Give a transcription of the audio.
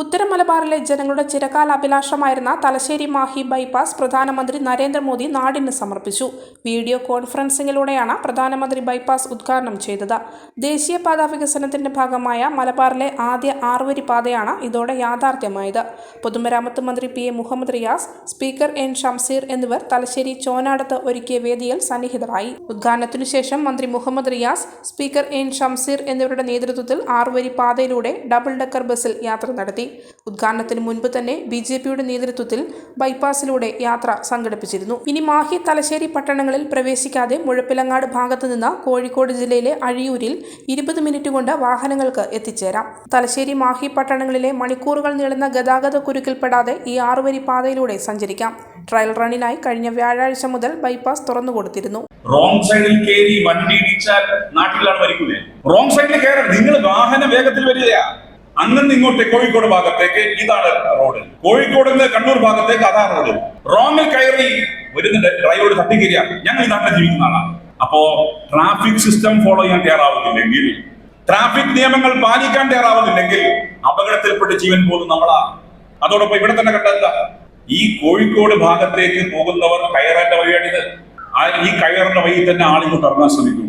ഉത്തര മലബാറിലെ ജനങ്ങളുടെ ചിരകാല അഭിലാഷമായിരുന്ന തലശ്ശേരി മാഹി ബൈപ്പാസ് പ്രധാനമന്ത്രി നരേന്ദ്രമോദി നാടിന് സമർപ്പിച്ചു. വീഡിയോ കോൺഫറൻസിംഗിലൂടെയാണ് പ്രധാനമന്ത്രി ബൈപ്പാസ് ഉദ്ഘാടനം ചെയ്തത്. ദേശീയപാത വികസനത്തിന്റെ ഭാഗമായ മലബാറിലെ ആദ്യ ആറുവരി പാതയാണ് ഇതോടെ യാഥാർത്ഥ്യമായത്. പൊതുമരാമത്ത് മന്ത്രി P A Muhammad Riyas speaker N Shamseer എന്നിവർ തലശ്ശേരി ചോനാടത്ത് ഒരുക്കിയ വേദിയിൽ സന്നിഹിതരായി. ഉദ്ഘാടനത്തിനു ശേഷം മന്ത്രി മുഹമ്മദ് റിയാസ് സ്പീക്കർ എൻ ഷംസീർ എന്നിവരുടെ നേതൃത്വത്തിൽ ആറുവരി പാതയിലൂടെ ഡബിൾ ഡെക്കർ ബസ്സിൽ യാത്ര നടത്തി. ഉദ്ഘാടനത്തിന് മുൻപ് തന്നെ ബി ജെ പിയുടെ നേതൃത്വത്തിൽ ബൈപ്പാസിലൂടെ യാത്ര സംഘടിപ്പിച്ചിരുന്നു. ഇനി മാഹി തലശ്ശേരി പട്ടണങ്ങളിൽ പ്രവേശിക്കാതെ മുഴപ്പിലങ്ങാട് ഭാഗത്തു നിന്ന് കോഴിക്കോട് ജില്ലയിലെ അഴിയൂരിൽ ഇരുപത് മിനിറ്റ് കൊണ്ട് വാഹനങ്ങൾക്ക് എത്തിച്ചേരാം. തലശ്ശേരി മാഹി പട്ടണങ്ങളിലെ മണിക്കൂറുകൾ നീളുന്ന ഗതാഗത കുരുക്കിൽപ്പെടാതെ ഈ ആറുവരി പാതയിലൂടെ സഞ്ചരിക്കാം. ട്രയൽ റണ്ണിനായി കഴിഞ്ഞ വ്യാഴാഴ്ച മുതൽ ബൈപ്പാസ് തുറന്നുകൊടുത്തിരുന്നു റോങ് സൈഡിൽ കയറി വണ്ടി ഇടിച്ചാൽ നാട്ടിലാണ് മരിക്കൂലേ റോങ് സൈഡിൽ കയറരുത് നിങ്ങൾ വാഹന വേഗത്തിൽ വരികയാ. അങ്ങനെ ഇങ്ങോട്ട് കോഴിക്കോട് ഭാഗത്തേക്ക് ഇതാണ് റോഡ് കോഴിക്കോട് നിന്ന് കണ്ണൂർ ഭാഗത്തേക്ക് അതാ റോഡ് റോങ്ങിൽ കയറി വരുന്നുണ്ട് ഡ്രൈവറോട് തട്ടിക്കരിയ ഞങ്ങൾ ഈ നാട്ടിൽ ജീവിക്കുന്ന ആളാണ് അപ്പോ ട്രാഫിക് സിസ്റ്റം ഫോളോ ചെയ്യാൻ തയ്യാറാവുന്നില്ലെങ്കിൽ ട്രാഫിക് നിയമങ്ങൾ പാലിക്കാൻ തയ്യാറാവുന്നില്ലെങ്കിൽ അപകടത്തിൽപ്പെട്ട് ജീവൻ പോകും നമ്മളാ. അതോടൊപ്പം ഇവിടെ തന്നെ കണ്ടല്ല ഈ കോഴിക്കോട് ഭാഗത്തേക്ക് പോകുന്നവർ കയറേണ്ട വഴിയാണിത്. ഈ കയറുന്ന വഴി തന്നെ ആളിങ്ങോട്ട് ഇറങ്ങാൻ ശ്രമിക്കും.